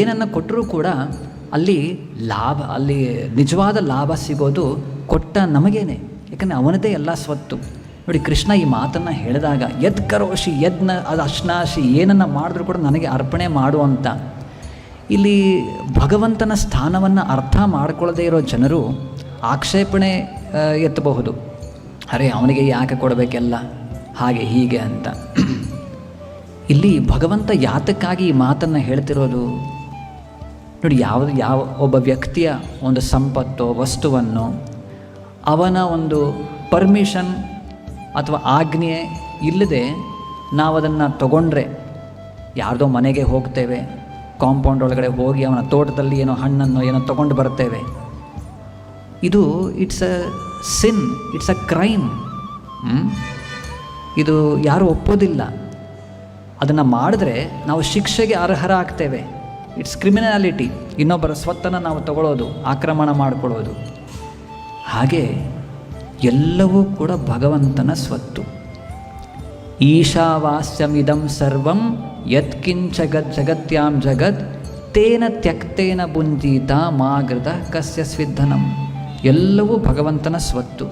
ಏನನ್ನು ಕೊಟ್ಟರೂ ಕೂಡ ಅಲ್ಲಿ ಲಾಭ, ಅಲ್ಲಿ ನಿಜವಾದ ಲಾಭ ಸಿಗೋದು ಕೊಟ್ಟ ನಮಗೇನೆ. ಯಾಕಂದರೆ ಅವನದೇ ಎಲ್ಲ ಸ್ವತ್ತು. ನೋಡಿ, ಕೃಷ್ಣ ಈ ಮಾತನ್ನು ಹೇಳಿದಾಗ, ಯದ್ ಕರೋಶಿ ಯದ್ನ ಅದು ಅಶ್ನಾಶಿ ಏನನ್ನು ಮಾಡಿದ್ರೂ ಕೂಡ ನನಗೆ ಅರ್ಪಣೆ ಮಾಡು ಅಂತ. ಇಲ್ಲಿ ಭಗವಂತನ ಸ್ಥಾನವನ್ನು ಅರ್ಥ ಮಾಡಿಕೊಳ್ಳದೇ ಇರೋ ಜನರು ಆಕ್ಷೇಪಣೆ ಎತ್ತಬಹುದು. ಅರೆ, ಅವನಿಗೆ ಯಾಕೆ ಕೊಡಬೇಕೆಲ್ಲ? ಹಾಗೆ, ಹೀಗೆ ಅಂತ. ಇಲ್ಲಿ ಭಗವಂತ ಯಾತಕ್ಕಾಗಿ ಈ ಮಾತನ್ನು ಹೇಳ್ತಿರೋದು? ನೋಡಿ, ಯಾವ ಯಾವ ಒಬ್ಬ ವ್ಯಕ್ತಿಯ ಒಂದು ಸಂಪತ್ತು, ವಸ್ತುವನ್ನು, ಅವನ ಒಂದು ಪರ್ಮಿಷನ್ ಅಥವಾ ಆಜ್ಞೆ ಇಲ್ಲದೆ ನಾವು ಅದನ್ನು ತಗೊಂಡ್ರೆ, ಯಾರ್ದೋ ಮನೆಗೆ ಹೋಗ್ತೇವೆ ಕಾಂಪೌಂಡ್ ಒಳಗಡೆ ಹೋಗಿ ಅವನ ತೋಟದಲ್ಲಿ ಏನೋ ಹಣ್ಣನ್ನು ಏನೋ ತಗೊಂಡು ಬರ್ತೇವೆ. ಇದು it's a sin it's a crime ಇದು ಯಾರೂ ಒಪ್ಪೋದಿಲ್ಲ. ಅದನ್ನು ಮಾಡಿದ್ರೆ ನಾವು ಶಿಕ್ಷೆಗೆ ಅರ್ಹರಾಗ್ತೇವೆ. ಇಟ್ಸ್ ಕ್ರಿಮಿನಾಲಿಟಿ ಇನ್ನೊಬ್ಬರ ಸ್ವತ್ತನ್ನು ನಾವು ತಗೊಳ್ಳೋದು ಆಕ್ರಮಣ ಮಾಡಿಕೊಳ್ಳೋದು ಹಾಗೆ ಎಲ್ಲವೂ ಕೂಡ ಭಗವಂತನ ಸ್ವತ್ತು. ಈಶಾವಾಸ್ಯಮಿದಂ ಸರ್ವಂ ಯತ್ಕಿಂಚ ಜಗತ್ಯಾಂ ಜಗತ್ ತೇನ ತ್ಯಕ್ತೇನ ಬುಂಜೀತ ಮಾಗೃತ ಕಸ್ಯ ಸ್ವಿಧನಂ ಎಲ್ಲವೂ ಭಗವಂತನ ಸ್ವತ್ತು.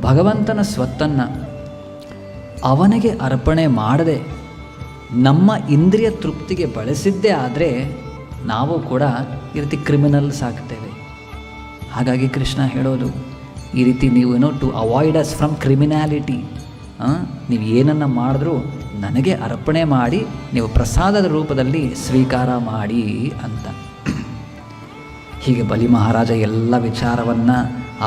ಭಗವಂತನ ಸ್ವತ್ತನ್ನು ಅವನಿಗೆ ಅರ್ಪಣೆ ಮಾಡದೆ ನಮ್ಮ ಇಂದ್ರಿಯ ತೃಪ್ತಿಗೆ ಬಳಸಿದ್ದೇ ಆದರೆ ನಾವು ಕೂಡ ಈ ರೀತಿ ಕ್ರಿಮಿನಲ್ಸ್ ಆಗ್ತೇವೆ ಹಾಗಾಗಿ ಕೃಷ್ಣ ಹೇಳೋದು, ಈ ರೀತಿ ನೀವು ಏನೋ to avoid us from criminality ನೀವು ಏನನ್ನು ಮಾಡಿದ್ರೂ ನನಗೆ ಅರ್ಪಣೆ ಮಾಡಿ, ನೀವು ಪ್ರಸಾದದ ರೂಪದಲ್ಲಿ ಸ್ವೀಕಾರ ಮಾಡಿ ಅಂತ. ಹೀಗೆ ಬಲಿ ಮಹಾರಾಜ ಎಲ್ಲ ವಿಚಾರವನ್ನು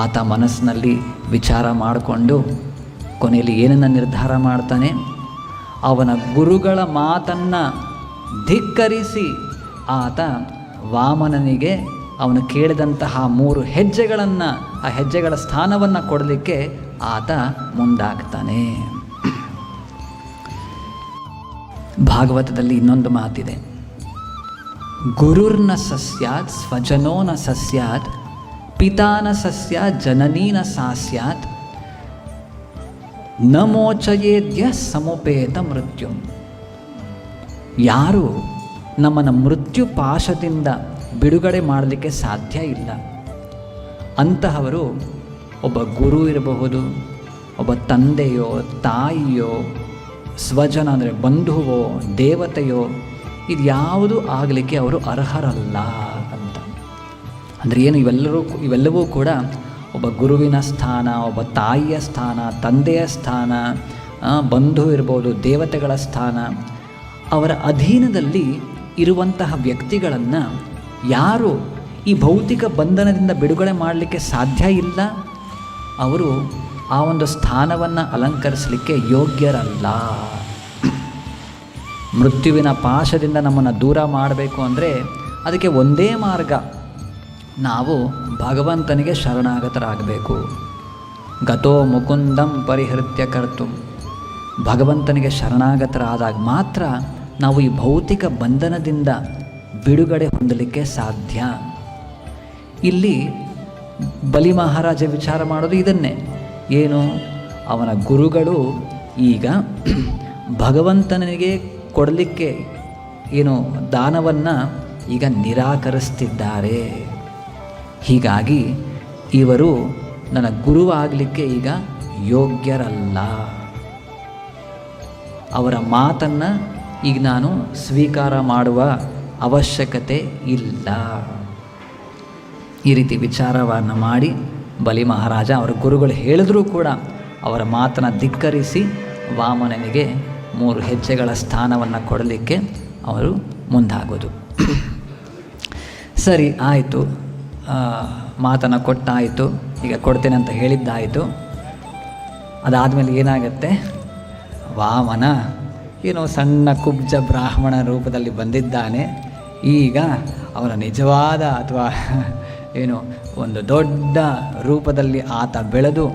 ಆತ ಮನಸ್ಸಿನಲ್ಲಿ ವಿಚಾರ ಮಾಡಿಕೊಂಡು ಕೊನೆಯಲ್ಲಿ ಏನನ್ನು ನಿರ್ಧಾರ ಮಾಡ್ತಾನೆ? ಅವನ ಗುರುಗಳ ಮಾತನ್ನು ಧಿಕ್ಕರಿಸಿ ಆತ ವಾಮನನಿಗೆ ಅವನು ಕೇಳಿದಂತಹ ಮೂರು ಹೆಜ್ಜೆಗಳನ್ನು, ಆ ಹೆಜ್ಜೆಗಳ ಸ್ಥಾನವನ್ನು ಕೊಡಲಿಕ್ಕೆ ಆತ ಮುಂದಾಗ್ತಾನೆ. ಭಾಗವತದಲ್ಲಿ ಇನ್ನೊಂದು ಮಾತಿದೆ. ಗುರುರ್ನ ಸಸ್ಯಾತ್ ಸ್ವಜನೋನ ಸಸ್ಯಾತ್ ಪಿತಾನ ಸಸ್ಯ ಜನನೀನ ಸಾಸ್ಯಾತ್ ನ ಮೋಚಯೇದ್ಯ ಸಮುಪೇತ ಮೃತ್ಯು. ಯಾರು ನಮ್ಮನ್ನು ಮೃತ್ಯು ಪಾಶದಿಂದ ಬಿಡುಗಡೆ ಮಾಡಲಿಕ್ಕೆ ಸಾಧ್ಯ ಇಲ್ಲ. ಅಂತಹವರು ಒಬ್ಬ ಗುರು ಇರಬಹುದು, ಒಬ್ಬ ತಂದೆಯೋ, ತಾಯಿಯೋ, ಸ್ವಜನ ಅಂದರೆ ಬಂಧುವೋ, ದೇವತೆಯೋ, ಇದು ಯಾವುದು ಆಗಲಿಕ್ಕೆ ಅವರು ಅರ್ಹರಲ್ಲ ಅಂತ. ಅಂದರೆ ಏನು, ಇವೆಲ್ಲರೂ, ಇವೆಲ್ಲವೂ ಕೂಡ ಒಬ್ಬ ಗುರುವಿನ ಸ್ಥಾನ, ಒಬ್ಬ ತಾಯಿಯ ಸ್ಥಾನ, ತಂದೆಯ ಸ್ಥಾನ ಬಂಧು ಇರ್ಬೋದು, ದೇವತೆಗಳ ಸ್ಥಾನ. ಅವರ ಅಧೀನದಲ್ಲಿ ಇರುವಂತಹ ವ್ಯಕ್ತಿಗಳನ್ನು ಯಾರು ಈ ಭೌತಿಕ ಬಂಧನದಿಂದ ಬಿಡುಗಡೆ ಮಾಡಲಿಕ್ಕೆ ಸಾಧ್ಯ ಇಲ್ಲ? ಅವರು ಆ ಒಂದು ಸ್ಥಾನವನ್ನು ಅಲಂಕರಿಸಲಿಕ್ಕೆ ಯೋಗ್ಯರಲ್ಲ. ಮೃತ್ಯುವಿನ ಪಾಶದಿಂದ ನಮ್ಮನ್ನು ದೂರ ಮಾಡಬೇಕು ಅಂದರೆ ಅದಕ್ಕೆ ಒಂದೇ ಮಾರ್ಗ. ನಾವು ಭಗವಂತನಿಗೆ ಶರಣಾಗತರಾಗಬೇಕು. ಗತೋ ಮುಕುಂದಂ ಪರಿಹೃತ್ಯ ಕರ್ತು. ಭಗವಂತನಿಗೆ ಶರಣಾಗತರಾದಾಗ ಮಾತ್ರ ನಾವು ಈ ಭೌತಿಕ ಬಂಧನದಿಂದ ಬಿಡುಗಡೆ ಹೊಂದಲಿಕ್ಕೆ ಸಾಧ್ಯ. ಇಲ್ಲಿ ಬಲಿ ಮಹಾರಾಜ ವಿಚಾರ ಮಾಡೋದು ಇದನ್ನೇ. ಏನು? ಅವನ ಗುರುಗಳು ಈಗ ಭಗವಂತನಿಗೆ ಕೊಡಲಿಕ್ಕೆ ಏನು ದಾನವನ್ನು ಈಗ ನಿರಾಕರಿಸ್ತಿದ್ದಾರೆ. ಹೀಗಾಗಿ ಇವರು ನನ್ನ ಗುರುವಾಗಲಿಕ್ಕೆ ಈಗ ಯೋಗ್ಯರಲ್ಲ. ಅವರ ಮಾತನ್ನು ಈಗ ನಾನು ಸ್ವೀಕಾರ ಮಾಡುವ ಅವಶ್ಯಕತೆ ಇಲ್ಲ. ಈ ರೀತಿ ವಿಚಾರವನ್ನು ಮಾಡಿ ಬಲಿ ಮಹಾರಾಜ ಅವರ ಗುರುಗಳು ಹೇಳಿದ್ರೂ ಕೂಡ ಅವರ ಮಾತನ್ನು ಧಿಕ್ಕರಿಸಿ ವಾಮನನಿಗೆ ಮೂರು ಹೆಜ್ಜೆಗಳ ಸ್ಥಾನವನ್ನು ಕೊಡಲಿಕ್ಕೆ ಅವರು ಮುಂದಾಗೋದು. ಸರಿ, ಆಯಿತು. ಮಾತನ್ನು ಕೊಟ್ಟಾಯಿತು. ಈಗ ಕೊಡ್ತೇನೆ ಅಂತ ಹೇಳಿದ್ದಾಯಿತು. ಅದಾದಮೇಲೆ ಏನಾಗತ್ತೆ? ವಾಮನ ಏನೋ ಸಣ್ಣ ಕುಬ್ಜ ಬ್ರಾಹ್ಮಣ ರೂಪದಲ್ಲಿ ಬಂದಿದ್ದಾನೆ. ಈಗ ಅವನ ನಿಜವಾದ ಅಥವಾ ಏನು ಒಂದು ದೊಡ್ಡ ರೂಪದಲ್ಲಿ ಆತ ಬೆಳೆದು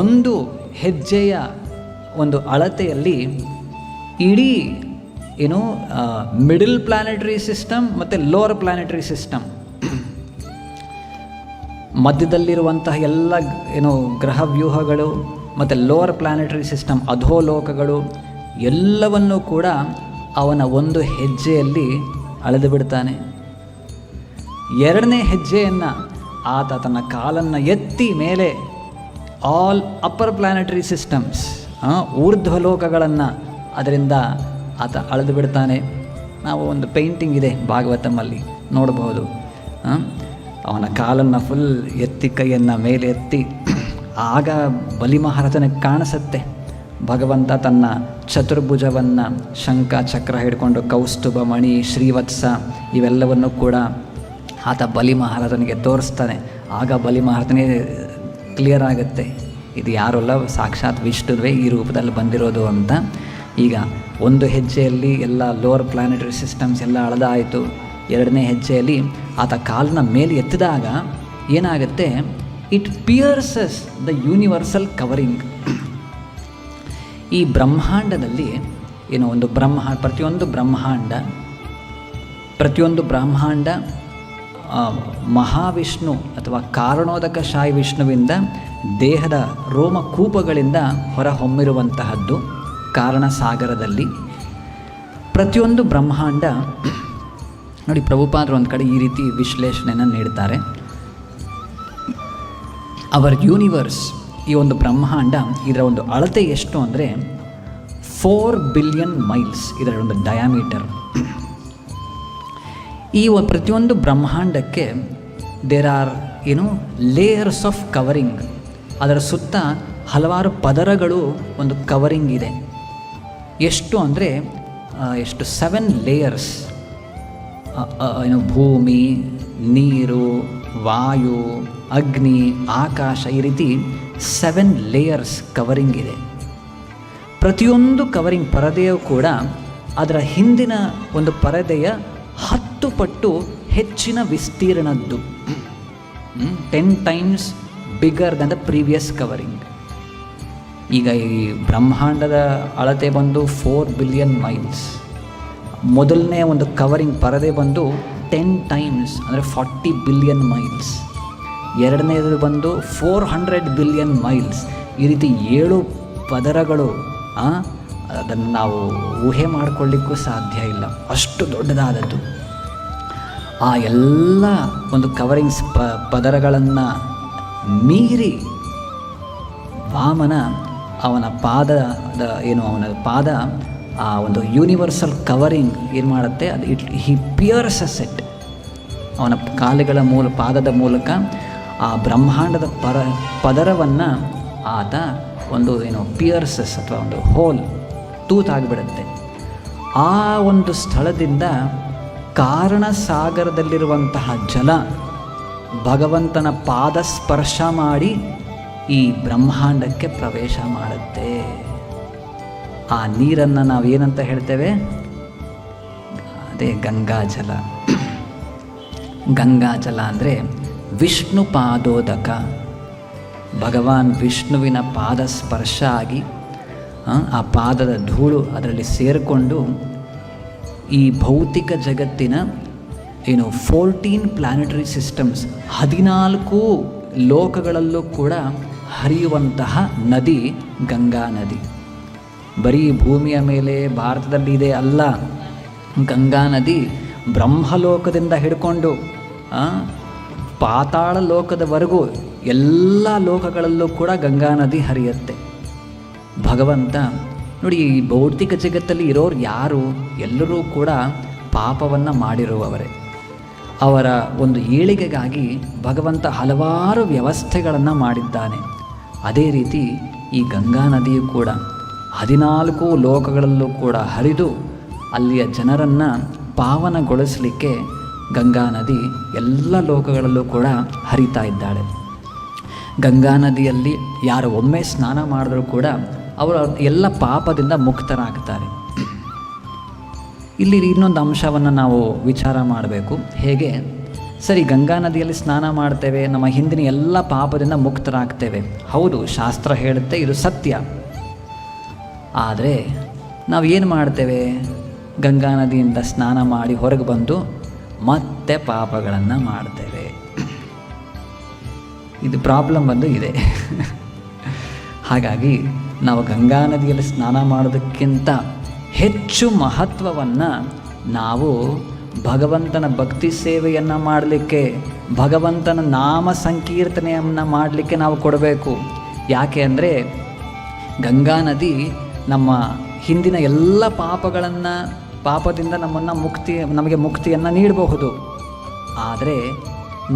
ಒಂದು ಹೆಜ್ಜೆಯ ಒಂದು ಅಳತೆಯಲ್ಲಿ ಇಡೀ ಏನು ಮಿಡಲ್ ಪ್ಲಾನೆಟರಿ ಸಿಸ್ಟಮ್ ಮತ್ತು ಲೋವರ್ ಪ್ಲಾನೆಟರಿ ಸಿಸ್ಟಮ್ ಮಧ್ಯದಲ್ಲಿರುವಂತಹ ಎಲ್ಲ ಏನು ಗ್ರಹ ವ್ಯೂಹಗಳು ಮತ್ತು ಲೋವರ್ ಪ್ಲಾನೆಟರಿ ಸಿಸ್ಟಮ್ ಅಧೋಲೋಕಗಳು, ಎಲ್ಲವನ್ನೂ ಕೂಡ ಅವನ ಒಂದು ಹೆಜ್ಜೆಯಲ್ಲಿ ಅಳೆದು ಬಿಡ್ತಾನೆ. ಎರಡನೇ ಹೆಜ್ಜೆಯನ್ನು ಆತ ತನ್ನ ಕಾಲನ್ನು ಎತ್ತಿ ಮೇಲೆ ಆಲ್ ಅಪ್ಪರ್ ಪ್ಲಾನೆಟರಿ ಸಿಸ್ಟಮ್ಸ್ ಊರ್ಧ್ವಲೋಕಗಳನ್ನು ಅದರಿಂದ ಆತ ಅಳೆದು ಬಿಡ್ತಾನೆ. ನಾವು ಒಂದು ಪೇಂಟಿಂಗ್ ಇದೆ ಭಾಗವತಮ್ಮಲ್ಲಿ ನೋಡಬಹುದು ಅವನ ಕಾಲನ್ನು ಫುಲ್ ಎತ್ತಿ, ಕೈಯನ್ನು ಮೇಲೆ ಎತ್ತಿ, ಆಗ ಬಲಿ ಮಹಾರಾಜನಿಗೆ ಕಾಣಿಸುತ್ತೆ. ಭಗವಂತ ತನ್ನ ಚತುರ್ಭುಜವನ್ನು ಶಂಖ, ಚಕ್ರ ಹಿಡ್ಕೊಂಡು ಕೌಸ್ತುಭ, ಮಣಿ, ಶ್ರೀವತ್ಸ ಇವೆಲ್ಲವನ್ನು ಕೂಡ ಆತ ಬಲಿ ಮಹಾರಾಜನಿಗೆ ತೋರಿಸ್ತಾನೆ. ಆಗ ಬಲಿ ಮಹಾರಾಜನಿಗೆ ಕ್ಲಿಯರ್ ಆಗುತ್ತೆ. ಇದು ಯಾರಲ್ಲ, ಸಾಕ್ಷಾತ್ ವಿಷ್ಣುವೇ ಈ ರೂಪದಲ್ಲಿ ಬಂದಿರೋದು ಅಂತ. ಈಗ ಒಂದು ಹೆಜ್ಜೆಯಲ್ಲಿ ಎಲ್ಲ ಲೋವರ್ ಪ್ಲಾನೆಟರಿ ಸಿಸ್ಟಮ್ಸ್ ಎಲ್ಲ ಅಳದಾಯಿತು. ಎರಡನೇ ಹೆಜ್ಜೆಯಲ್ಲಿ ಆತ ಕಾಲನ್ನ ಮೇಲೆ ಎತ್ತಿದಾಗ ಏನಾಗುತ್ತೆ? It pierces the universal covering ಈ ಬ್ರಹ್ಮಾಂಡದಲ್ಲಿ ಏನೋ ಒಂದು ಬ್ರಹ್ಮ, ಪ್ರತಿಯೊಂದು ಬ್ರಹ್ಮಾಂಡ ಪ್ರತಿಯೊಂದು ಬ್ರಹ್ಮಾಂಡ ಮಹಾವಿಷ್ಣು ಅಥವಾ ಕಾರಣೋದಕ ಶಾಯಿ ವಿಷ್ಣುವಿಂದ ದೇಹದ ರೋಮಕೂಪಗಳಿಂದ ಹೊರಹೊಮ್ಮಿರುವಂತಹದ್ದು ಕಾರಣ ಸಾಗರದಲ್ಲಿ. ಪ್ರತಿಯೊಂದು ಬ್ರಹ್ಮಾಂಡ ನೋಡಿ, ಪ್ರಭುಪಾದರು ಒಂದು ಕಡೆ ಈ ರೀತಿ ವಿಶ್ಲೇಷಣೆಯನ್ನು ನೀಡ್ತಾರೆ. ಅವರ್ ಯೂನಿವರ್ಸ್ ಈ ಒಂದು ಬ್ರಹ್ಮಾಂಡ ಇದರ ಒಂದು ಅಳತೆ ಎಷ್ಟು ಅಂದರೆ ಫೋರ್ ಬಿಲಿಯನ್ ಮೈಲ್ಸ್ ಇದರ ಒಂದು ಡಯಾಮೀಟರ್ ಈ ಪ್ರತಿಯೊಂದು ಬ್ರಹ್ಮಾಂಡಕ್ಕೆ ದೇರ್ ಆರ್ ಏನು ಲೇಯರ್ಸ್ ಆಫ್ ಕವರಿಂಗ್ ಅದರ ಸುತ್ತ ಹಲವಾರು ಪದರಗಳು ಒಂದು ಕವರಿಂಗ್ ಇದೆ. ಎಷ್ಟು ಅಂದರೆ ಎಷ್ಟು ಸೆವೆನ್ ಲೇಯರ್ಸ್ ಏನು ಭೂಮಿ, ನೀರು, ವಾಯು, ಅಗ್ನಿ, ಆಕಾಶ ಈ ರೀತಿ ಸೆವೆನ್ ಲೇಯರ್ಸ್ ಕವರಿಂಗ್ ಇದೆ. ಪ್ರತಿಯೊಂದು ಕವರಿಂಗ್ ಪರದೆಯು ಕೂಡ ಅದರ ಹಿಂದಿನ ಒಂದು ಪರದೆಯ ಹತ್ತು ಪಟ್ಟು ಹೆಚ್ಚಿನ ವಿಸ್ತೀರ್ಣದ್ದು. Ten times bigger than the previous covering ಈಗ ಈ ಬ್ರಹ್ಮಾಂಡದ ಅಳತೆ ಬಂದು ಫೋರ್ ಬಿಲಿಯನ್ ಮೈಲ್ಸ್ ಮೊದಲನೇ ಒಂದು ಕವರಿಂಗ್ ಪರದೆ ಬಂದು ಟೆನ್ ಟೈಮ್ಸ್ ಅಂದರೆ ಫಾರ್ಟಿ ಬಿಲಿಯನ್ ಮೈಲ್ಸ್ ಎರಡನೇದು ಬಂದು ಫೋರ್ ಹಂಡ್ರೆಡ್ ಬಿಲಿಯನ್ ಮೈಲ್ಸ್ ಈ ರೀತಿ ಏಳು ಪದರಗಳು ಅದನ್ನು ನಾವು ಊಹೆ ಮಾಡಿಕೊಳ್ಳಿಕ್ಕೂ ಸಾಧ್ಯ ಇಲ್ಲ. ಅಷ್ಟು ದೊಡ್ಡದಾದದ್ದು. ಆ ಎಲ್ಲ ಒಂದು ಕವರಿಂಗ್ಸ್ ಪ, ಪದರಗಳನ್ನು ಮೀರಿ ವಾಮನ ಅವನ ಪಾದದ, ಏನು, ಅವನ ಪಾದ ಆ, ಒಂದು ಯೂನಿವರ್ಸಲ್ ಕವರಿಂಗ್ ಏನು ಮಾಡುತ್ತೆ? ಅದು ಇಟ್ ಹಿ ಪಿಯರ್ಸ್ ಸೆಟ್ ಅವನ ಕಾಲುಗಳ ಮೂಲ, ಪಾದದ ಮೂಲಕ ಆ ಬ್ರಹ್ಮಾಂಡದ ಪರ, ಪದರವನ್ನು ಆತ ಒಂದು ಏನು ಪಿಯರ್ಸಸ್ ಅಥವಾ ಒಂದು ಹೋಲ್ ತೂತಾಗಿಬಿಡುತ್ತೆ ಆ ಒಂದು ಸ್ಥಳದಿಂದ ಕಾರಣ ಸಾಗರದಲ್ಲಿರುವಂತಹ ಜಲ ಭಗವಂತನ ಪಾದ ಸ್ಪರ್ಶ ಮಾಡಿ ಈ ಬ್ರಹ್ಮಾಂಡಕ್ಕೆ ಪ್ರವೇಶ ಮಾಡುತ್ತೆ. ಆ ನೀರನ್ನು ನಾವೇನಂತ ಹೇಳ್ತೇವೆ? ಅದೇ ಗಂಗಾಜಲ. ಗಂಗಾಜಲ ಅಂದರೆ ವಿಷ್ಣು ಪಾದೋದಕ. ಭಗವಾನ್ ವಿಷ್ಣುವಿನ ಪಾದ ಸ್ಪರ್ಶ ಆಗಿ ಆ, ಆ ಪಾದದ ಧೂಳು ಅದರಲ್ಲಿ ಸೇರಿಕೊಂಡು ಈ ಭೌತಿಕ ಜಗತ್ತಿನ ಏನು ಫೋರ್ಟೀನ್ ಪ್ಲಾನೆಟರಿ ಸಿಸ್ಟಮ್ಸ್ ಹದಿನಾಲ್ಕು ಲೋಕಗಳಲ್ಲೂ ಕೂಡ ಹರಿಯುವಂತಹ ನದಿ ಗಂಗಾ ನದಿ. ಬರೀ ಭೂಮಿಯ ಮೇಲೆ ಭಾರತದಲ್ಲಿ ಇದೆ ಅಲ್ಲ. ಗಂಗಾ ನದಿ ಬ್ರಹ್ಮಲೋಕದಿಂದ ಹಿಡ್ಕೊಂಡು ಪಾತಾಳ ಲೋಕದವರೆಗೂ ಎಲ್ಲ ಲೋಕಗಳಲ್ಲೂ ಕೂಡ ಗಂಗಾ ನದಿ ಹರಿಯುತ್ತೆ. ಭಗವಂತ, ನೋಡಿ ಈ ಭೌತಿಕ ಜಗತ್ತಲ್ಲಿ ಇರೋರು ಯಾರು? ಎಲ್ಲರೂ ಕೂಡ ಪಾಪವನ್ನು ಮಾಡಿರುವವರೇ. ಅವರ ಒಂದು ಏಳಿಗೆಗಾಗಿ ಭಗವಂತ ಹಲವಾರು ವ್ಯವಸ್ಥೆಗಳನ್ನು ಮಾಡಿದ್ದಾನೆ. ಅದೇ ರೀತಿ ಈ ಗಂಗಾ ನದಿಯು ಕೂಡ. ಹದಿನಾಲ್ಕು ಲೋಕಗಳಲ್ಲೂ ಕೂಡ ಹರಿದು ಅಲ್ಲಿಯ ಜನರನ್ನು ಪಾವನಗೊಳಿಸಲಿಕ್ಕೆ ಗಂಗಾ ನದಿ ಎಲ್ಲ ಲೋಕಗಳಲ್ಲೂ ಕೂಡ ಹರಿತಾ ಇದ್ದಾಳೆ. ಗಂಗಾ ನದಿಯಲ್ಲಿ ಯಾರು ಒಮ್ಮೆ ಸ್ನಾನ ಮಾಡಿದ್ರೂ ಕೂಡ ಅವರು ಎಲ್ಲ ಪಾಪದಿಂದ ಮುಕ್ತರಾಗ್ತಾರೆ. ಇಲ್ಲಿ ಇನ್ನೊಂದು ಅಂಶವನ್ನು ನಾವು ವಿಚಾರ ಮಾಡಬೇಕು. ಹೇಗೆ? ಸರಿ, ಗಂಗಾ ನದಿಯಲ್ಲಿ ಸ್ನಾನ ಮಾಡ್ತೇವೆ, ನಮ್ಮ ಹಿಂದಿನ ಎಲ್ಲ ಪಾಪದಿಂದ ಮುಕ್ತರಾಗ್ತೇವೆ. ಹೌದು, ಶಾಸ್ತ್ರ ಹೇಳುತ್ತೆ, ಇದು ಸತ್ಯ. ಆದರೆ ನಾವು ಏನು ಮಾಡ್ತೇವೆ? ಗಂಗಾ ನದಿಯಿಂದ ಸ್ನಾನ ಮಾಡಿ ಹೊರಗೆ ಬಂದು ಮತ್ತೆ ಪಾಪಗಳನ್ನು ಮಾಡ್ತೇವೆ. ಇದು ಪ್ರಾಬ್ಲಮ್ ಬಂದು ಇದೆ. ಹಾಗಾಗಿ ನಾವು ಗಂಗಾ ನದಿಯಲ್ಲಿ ಸ್ನಾನ ಮಾಡೋದಕ್ಕಿಂತ ಹೆಚ್ಚು ಮಹತ್ವವನ್ನು ನಾವು ಭಗವಂತನ ಭಕ್ತಿ ಸೇವೆಯನ್ನು ಮಾಡಲಿಕ್ಕೆ, ಭಗವಂತನ ನಾಮ ಸಂಕೀರ್ತನೆಯನ್ನು ಮಾಡಲಿಕ್ಕೆ ನಾವು ಕೊಡಬೇಕು. ಯಾಕೆ ಅಂದರೆ ಗಂಗಾ ನದಿ ನಮ್ಮ ಹಿಂದಿನ ಎಲ್ಲ ಪಾಪಗಳನ್ನು, ಪಾಪದಿಂದ ನಮ್ಮನ್ನು ಮುಕ್ತಿ, ನಮಗೆ ಮುಕ್ತಿಯನ್ನು ನೀಡಬಹುದು. ಆದರೆ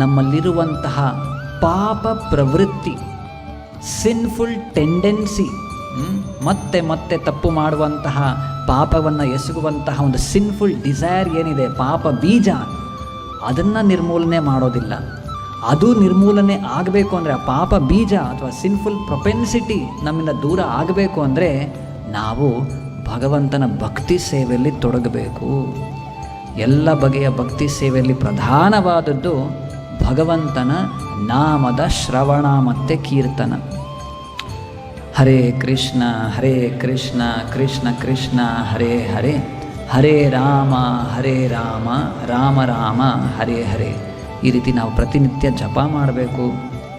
ನಮ್ಮಲ್ಲಿರುವಂತಹ ಪಾಪ ಪ್ರವೃತ್ತಿ ಸಿನ್ಫುಲ್ ಟೆಂಡೆನ್ಸಿ ಮತ್ತೆ ಮತ್ತೆ ತಪ್ಪು ಮಾಡುವಂತಹ, ಪಾಪವನ್ನು ಎಸಗುವಂತಹ ಒಂದು ಸಿನ್ಫುಲ್ ಡಿಸೈರ್ ಏನಿದೆ, ಪಾಪ ಬೀಜ, ಅದನ್ನು ನಿರ್ಮೂಲನೆ ಮಾಡೋದಿಲ್ಲ. ಅದು ನಿರ್ಮೂಲನೆ ಆಗಬೇಕು ಅಂದರೆ ಆ ಪಾಪ ಬೀಜ ಅಥವಾ ಸಿನ್ಫುಲ್ ಪ್ರೊಪೆನ್ಸಿಟಿ ನಮ್ಮಿಂದ ದೂರ ಆಗಬೇಕು ಅಂದರೆ ನಾವು ಭಗವಂತನ ಭಕ್ತಿ ಸೇವೆಯಲ್ಲಿ ತೊಡಗಬೇಕು. ಎಲ್ಲ ಬಗೆಯ ಭಕ್ತಿ ಸೇವೆಯಲ್ಲಿ ಪ್ರಧಾನವಾದದ್ದು ಭಗವಂತನ ನಾಮದ ಶ್ರವಣ ಮತ್ತು ಕೀರ್ತನ. ಹರೇ ಕೃಷ್ಣ ಹರೇ ಕೃಷ್ಣ ಕೃಷ್ಣ ಕೃಷ್ಣ, ಹರೇ ಹರೇ ಹರೇ ರಾಮ ಹರೇ ರಾಮ ರಾಮ ರಾಮ, ಹರೇ ಹರೇ. ಈ ರೀತಿ ನಾವು ಪ್ರತಿನಿತ್ಯ ಜಪ ಮಾಡಬೇಕು.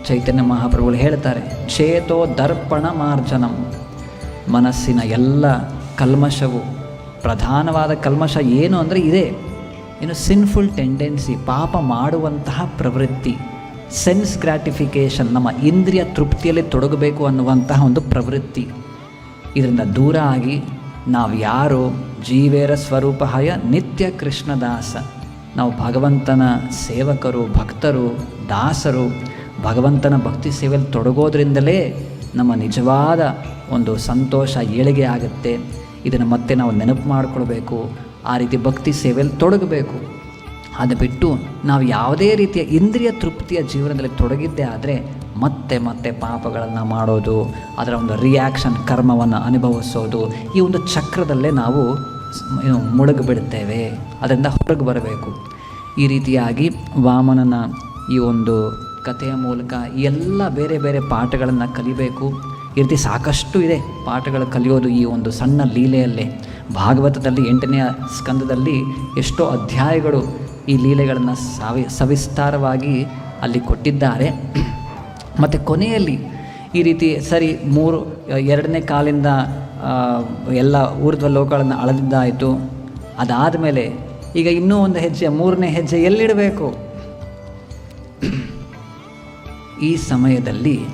ಚೈತನ್ಯ ಮಹಾಪ್ರಭುಗಳು ಹೇಳ್ತಾರೆ ಚೇತೋ ದರ್ಪಣ ಮಾರ್ಜನಂ. ಮನಸ್ಸಿನ ಎಲ್ಲ ಕಲ್ಮಶವು, ಪ್ರಧಾನವಾದ ಕಲ್ಮಶ ಏನು ಅಂದರೆ ಇದೆ. ಏನು ಸಿನ್ಫುಲ್ ಟೆಂಡೆನ್ಸಿ ಪಾಪ ಮಾಡುವಂತಹ ಪ್ರವೃತ್ತಿ ಸೆನ್ಸ್ ಗ್ರ್ಯಾಟಿಫಿಕೇಷನ್ ನಮ್ಮ ಇಂದ್ರಿಯ ತೃಪ್ತಿಯಲ್ಲಿ ತೊಡಗಬೇಕು ಅನ್ನುವಂತಹ ಒಂದು ಪ್ರವೃತ್ತಿ. ಇದರಿಂದ ದೂರ ಆಗಿ ನಾವು ಯಾರು? ಜೀವೇರ ಸ್ವರೂಪ ಹಯ ನಿತ್ಯ ಕೃಷ್ಣದಾಸ. ನಾವು ಭಗವಂತನ ಸೇವಕರು, ಭಕ್ತರು, ದಾಸರು, ಭಗವಂತನ ಭಕ್ತಿ ಸೇವೆಯಲ್ಲಿ ತೊಡಗೋದ್ರಿಂದಲೇ ನಮ್ಮ ನಿಜವಾದ ಒಂದು ಸಂತೋಷ ಏಳಿಗೆ ಆಗುತ್ತೆ. ಇದನ್ನು ಮತ್ತೆ ನಾವು ನೆನಪು ಮಾಡಿಕೊಳ್ಬೇಕು. ಆ ರೀತಿ ಭಕ್ತಿ ಸೇವೆಯಲ್ಲಿ ತೊಡಗಬೇಕು. ಅದು ಬಿಟ್ಟು ನಾವು ಯಾವುದೇ ರೀತಿಯ ಇಂದ್ರಿಯ ತೃಪ್ತಿಯ ಜೀವನದಲ್ಲಿ ತೊಡಗಿದ್ದೇ ಆದರೆ ಮತ್ತೆ ಮತ್ತೆ ಪಾಪಗಳನ್ನು ಮಾಡೋದು, ಅದರ ಒಂದು ರಿಯಾಕ್ಷನ್ ಕರ್ಮವನ್ನು ಅನುಭವಿಸೋದು, ಈ ಒಂದು ಚಕ್ರದಲ್ಲೇ ನಾವು ಮುಳುಗಿಬಿಡ್ತೇವೆ ಅದರಿಂದ ಹೊರಗೆ ಬರಬೇಕು. ಈ ರೀತಿಯಾಗಿ ವಾಮನನ ಈ ಒಂದು ಕಥೆಯ ಮೂಲಕ ಎಲ್ಲ ಬೇರೆ ಬೇರೆ ಪಾಠಗಳನ್ನು ಕಲಿಬೇಕು. ಈ ರೀತಿ ಸಾಕಷ್ಟು ಇದೆ ಪಾಠಗಳು ಕಲಿಯೋದು ಈ ಒಂದು ಸಣ್ಣ ಲೀಲೆಯಲ್ಲೇ. ಭಾಗವತದಲ್ಲಿ ಎಂಟನೆಯ ಸ್ಕಂದದಲ್ಲಿ ಎಷ್ಟೋ ಅಧ್ಯಾಯಗಳು ಈ ಲೀಲೆಗಳನ್ನು ಸವಿ, ಸವಿಸ್ತಾರವಾಗಿ ಅಲ್ಲಿ ಕೊಟ್ಟಿದ್ದಾರೆ. ಮತ್ತು ಕೊನೆಯಲ್ಲಿ ಈ ರೀತಿ ಸರಿ ಮೂರು, ಎರಡನೇ ಕಾಲಿಂದ ಎಲ್ಲ ಊರ್ಧ್ವ ಲೋಕಗಳನ್ನು ಅಳದಿದ್ದಾಯಿತು. ಅದಾದ ಮೇಲೆ ಈಗ ಇನ್ನೂ ಒಂದು ಹೆಜ್ಜೆ, ಮೂರನೇ ಹೆಜ್ಜೆ ಎಲ್ಲಿಡಬೇಕು? ಈ ಸಮಯದಲ್ಲಿ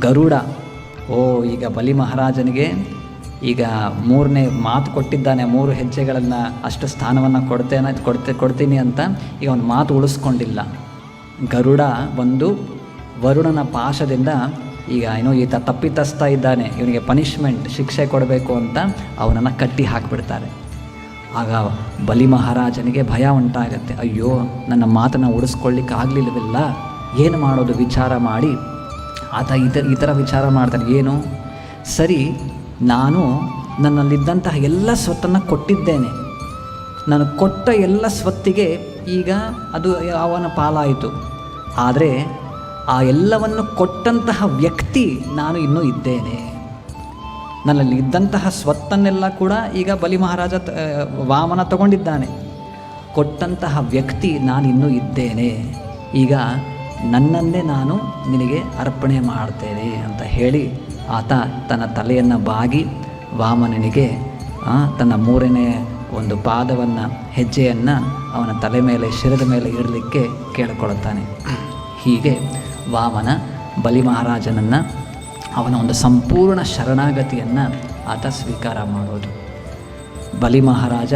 ಗರುಡ, ಓ, ಈಗ ಬಲಿ ಮಹಾರಾಜನಿಗೆ ಈಗ ಮೂರನೇ ಮಾತು ಕೊಟ್ಟಿದ್ದಾನೆ, ಮೂರು ಹೆಜ್ಜೆಗಳನ್ನು ಅಷ್ಟು ಸ್ಥಾನವನ್ನು ಕೊಡ್ತೇನೆ, ಕೊಡ್ತೆ, ಕೊಡ್ತೀನಿ ಅಂತ ಈಗ ಒಂದು ಮಾತು ಉಳಿಸ್ಕೊಂಡಿಲ್ಲ. ಗರುಡ ಒಂದು ವರುಣನ ಪಾಶದಿಂದ ಈಗ ಏನೋ ಈತ ತಪ್ಪಿತಸ್ತಾ ಇದ್ದಾನೆ, ಇವನಿಗೆ ಪನಿಷ್ಮೆಂಟ್ ಶಿಕ್ಷೆ ಕೊಡಬೇಕು ಅಂತ ಅವನನ್ನು ಕಟ್ಟಿ ಹಾಕಿಬಿಡ್ತಾರೆ. ಆಗ ಬಲಿ ಮಹಾರಾಜನಿಗೆ ಭಯ ಉಂಟಾಗತ್ತೆ, ಅಯ್ಯೋ, ನನ್ನ ಮಾತನ್ನು ಉಳಿಸ್ಕೊಳ್ಳಿಕ್ಕೆ ಆಗಲಿಲ್ಲವಿಲ್ಲ ಏನು ಮಾಡೋದು ವಿಚಾರ ಮಾಡಿ? ಆತ ಥರ ಈ ಥರ ವಿಚಾರ ಮಾಡ್ತಾನೆ, ಏನು? ಸರಿ, ನಾನು ನನ್ನಲ್ಲಿದ್ದಂತಹ ಎಲ್ಲ ಸ್ವತ್ತನ್ನು ಕೊಟ್ಟಿದ್ದೇನೆ. ನಾನು ಕೊಟ್ಟ ಎಲ್ಲ ಸ್ವತ್ತಿಗೆ ಈಗ ಅದು ಅವನ ಪಾಲಾಯಿತು. ಆದರೆ ಆ ಎಲ್ಲವನ್ನು ಕೊಟ್ಟಂತಹ ವ್ಯಕ್ತಿ ನಾನು ಇನ್ನೂ ಇದ್ದೇನೆ. ನನ್ನಲ್ಲಿ ಇದ್ದಂತಹ ಸ್ವತ್ತನ್ನೆಲ್ಲ ಕೂಡ ಈಗ ಬಲಿ ಮಹಾರಾಜ ವಾಮನ ತಗೊಂಡಿದ್ದಾನೆ. ಕೊಟ್ಟಂತಹ ವ್ಯಕ್ತಿ ನಾನು ಇನ್ನೂ ಇದ್ದೇನೆ. ಈಗ ನನ್ನನ್ನೇ ನಾನು ನಿನಗೆ ಅರ್ಪಣೆ ಮಾಡ್ತೇನೆ ಅಂತ ಹೇಳಿ ಆತ ತನ್ನ ತಲೆಯನ್ನು ಬಾಗಿ ವಾಮನನಿಗೆ ತನ್ನ ಮೂರನೇ ಒಂದು ಪಾದವನ್ನು, ಹೆಜ್ಜೆಯನ್ನು ಅವನ ತಲೆ ಮೇಲೆ, ಶಿರದ ಮೇಲೆ ಇಡಲಿಕ್ಕೆ ಕೇಳಿಕೊಳ್ಳುತ್ತಾನೆ. ಹೀಗೆ ವಾಮನ ಬಲಿ ಮಹಾರಾಜನನ್ನು ಅವನ ಒಂದು ಸಂಪೂರ್ಣ ಶರಣಾಗತಿಯನ್ನು ಆತ ಸ್ವೀಕಾರ ಮಾಡೋದು ಬಲಿ ಮಹಾರಾಜ,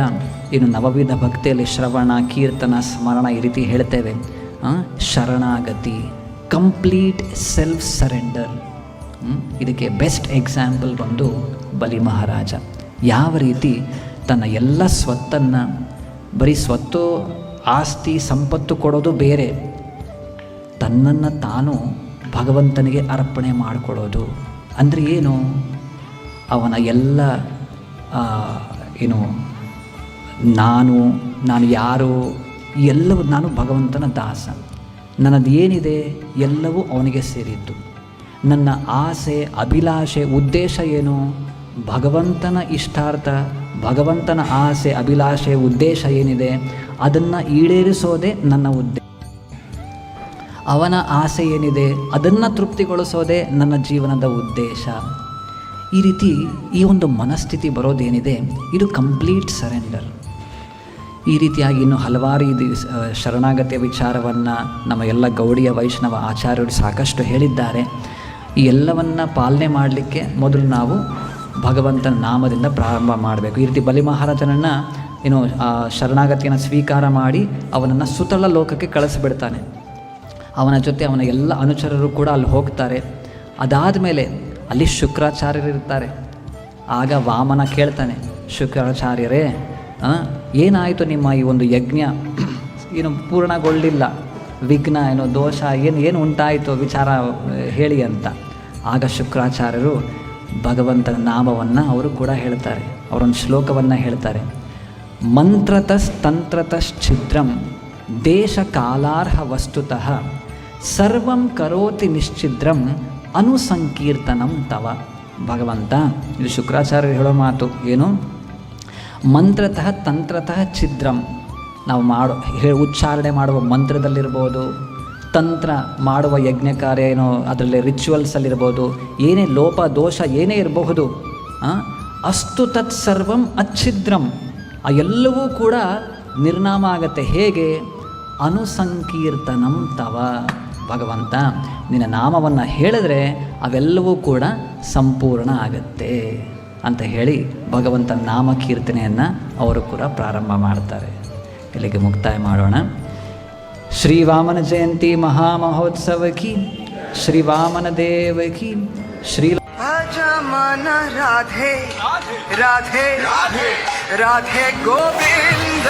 ಇನ್ನು ನವವಿಧ ಭಕ್ತಿಯಲ್ಲಿ ಶ್ರವಣ, ಕೀರ್ತನ, ಸ್ಮರಣ ಈ ರೀತಿ ಹೇಳ್ತೇವೆ. ಶರಣಾಗತಿ. ಕಂಪ್ಲೀಟ್ ಸೆಲ್ಫ್ ಸರೆಂಡರ್ ಇದಕ್ಕೆ ಬೆಸ್ಟ್ ಎಕ್ಸಾಂಪಲ್ ಬಂದು ಬಲಿ ಮಹಾರಾಜ. ಯಾವ ರೀತಿ ತನ್ನ ಎಲ್ಲ ಸ್ವತ್ತನ್ನು, ಬರೀ ಸ್ವತ್ತು ಆಸ್ತಿ ಸಂಪತ್ತು ಕೊಡೋದು ಬೇರೆ, ತನ್ನನ್ನು ತಾನು ಭಗವಂತನಿಗೆ ಅರ್ಪಣೆ ಮಾಡಿಕೊಡೋದು ಅಂದರೆ ಏನು? ಅವನ ಎಲ್ಲ ಏನು, ನಾನು ನಾನು ಯಾರು ಎಲ್ಲವೂ ನಾನು ಭಗವಂತನ ದಾಸ. ನನ್ನದು ಏನಿದೆ ಎಲ್ಲವೂ ಅವನಿಗೆ ಸೇರಿದ್ದು. ನನ್ನ ಆಸೆ, ಅಭಿಲಾಷೆ, ಉದ್ದೇಶ ಏನು? ಭಗವಂತನ ಇಷ್ಟಾರ್ಥ, ಭಗವಂತನ ಆಸೆ, ಅಭಿಲಾಷೆ, ಉದ್ದೇಶ ಏನಿದೆ? ಅದನ್ನು ಈಡೇರಿಸೋದೇ ನನ್ನ ಉದ್ದೇಶ ಅವನ ಆಸೆ ಏನಿದೆ? ಅದನ್ನು ತೃಪ್ತಿಗೊಳಿಸೋದೇ ನನ್ನ ಜೀವನದ ಉದ್ದೇಶ. ಈ ರೀತಿ ಈ ಒಂದು ಮನಸ್ಥಿತಿ ಬರೋದೇನಿದೆ? ಇದು ಕಂಪ್ಲೀಟ್ ಸರೆಂಡರ್ ಈ ರೀತಿಯಾಗಿ ಇನ್ನು ಹಲವಾರು ಇದು ಶರಣಾಗತಿಯ ವಿಚಾರವನ್ನು ನಮ್ಮ ಎಲ್ಲ ಗೌಡಿಯ ವೈಷ್ಣವ ಆಚಾರ್ಯರು ಸಾಕಷ್ಟು ಹೇಳಿದ್ದಾರೆ. ಈ ಎಲ್ಲವನ್ನು ಪಾಲನೆ ಮಾಡಲಿಕ್ಕೆ ಮೊದಲು ನಾವು ಭಗವಂತನ ನಾಮದಿಂದ ಪ್ರಾರಂಭ ಮಾಡಬೇಕು. ಈ ರೀತಿ ಬಲಿ ಮಹಾರಾಜನನ್ನು ಏನು ಶರಣಾಗತಿಯನ್ನು ಸ್ವೀಕಾರ ಮಾಡಿ ಅವನನ್ನು ಸುತಳ ಲೋಕಕ್ಕೆ ಕಳಿಸಿಬಿಡ್ತಾನೆ. ಅವನ ಜೊತೆ ಅವನ ಎಲ್ಲ ಅನುಚರರು ಕೂಡ ಅಲ್ಲಿ ಹೋಗ್ತಾರೆ. ಅದಾದ ಮೇಲೆ ಅಲ್ಲಿ ಶುಕ್ರಾಚಾರ್ಯರು ಇರ್ತಾರೆ. ಆಗ ವಾಮನ ಕೇಳ್ತಾನೆ, ಶುಕ್ರಾಚಾರ್ಯರೇ ಏನಾಯಿತು ನಿಮ್ಮ ಈ ಒಂದು ಯಜ್ಞ? ಏನು ಪೂರ್ಣಗೊಳ್ಳಿಲ್ಲ. ವಿಘ್ನ, ಏನೋ ದೋಷ, ಏನು ಏನು ಉಂಟಾಯಿತು? ವಿಚಾರ ಹೇಳಿ ಅಂತ. ಆಗ ಶುಕ್ರಾಚಾರ್ಯರು ಭಗವಂತನ ನಾಮವನ್ನು ಅವರು ಕೂಡ ಹೇಳ್ತಾರೆ. ಅವರೊಂದು ಶ್ಲೋಕವನ್ನು ಹೇಳ್ತಾರೆ. ಮಂತ್ರತಸ್ತಂತ್ರತಶ್ಚಿದ್ರಂ ದೇಶ ಕಾಲಾರ್ಹ ವಸ್ತುತಃ ಸರ್ವಂ ಕರೋತಿ ನಿಶ್ಚಿದ್ರಂ ಅನುಸಂಕೀರ್ತನಂ ತವ. ಭಗವಂತ, ಇದು ಶುಕ್ರಾಚಾರ್ಯರು ಹೇಳೋ ಮಾತು. ಏನು? ಮಂತ್ರತಃ ತಂತ್ರತಃ ಛಿದ್ರಂ. ನಾವು ಮಾಡೋ ಉಚ್ಚಾರಣೆ ಮಾಡುವ ಮಂತ್ರದಲ್ಲಿರ್ಬೋದು, ತಂತ್ರ ಮಾಡುವ ಯಜ್ಞ ಕಾರ್ಯ ಏನೋ ಅದರಲ್ಲಿ ರಿಚುವಲ್ಸಲ್ಲಿರ್ಬೋದು ಏನೇ ಲೋಪ, ದೋಷ ಏನೇ ಇರಬಹುದು ಅಸ್ತು ತತ್ ಸರ್ವಂ ಅಚ್ಛಿದ್ರಂ. ಆ ಎಲ್ಲವೂ ಕೂಡ ನಿರ್ನಾಮ ಆಗತ್ತೆ. ಹೇಗೆ? ಅನುಸಂಕೀರ್ತನಂ ತವ. ಭಗವಂತ, ನಿನ್ನ ನಾಮವನ್ನು ಹೇಳಿದ್ರೆ ಅವೆಲ್ಲವೂ ಕೂಡ ಸಂಪೂರ್ಣ ಆಗತ್ತೆ. ಅಂತ ಹೇಳಿ ಭಗವಂತನ ನಾಮ ಕೀರ್ತನೆಯನ್ನು ಅವರು ಕೂಡ ಪ್ರಾರಂಭ ಮಾಡ್ತಾರೆ ಇಲ್ಲಿಗೆ ಮುಕ್ತಾಯ ಮಾಡೋಣ ಶ್ರೀವಾಮನ ಜಯಂತಿ ಮಹಾಮಹೋತ್ಸವ ಕಿ ಶ್ರೀವಾಮನ ದೇವ ಕಿ ಶ್ರೀ अजमन राधे राधे राधे राधे गोविंद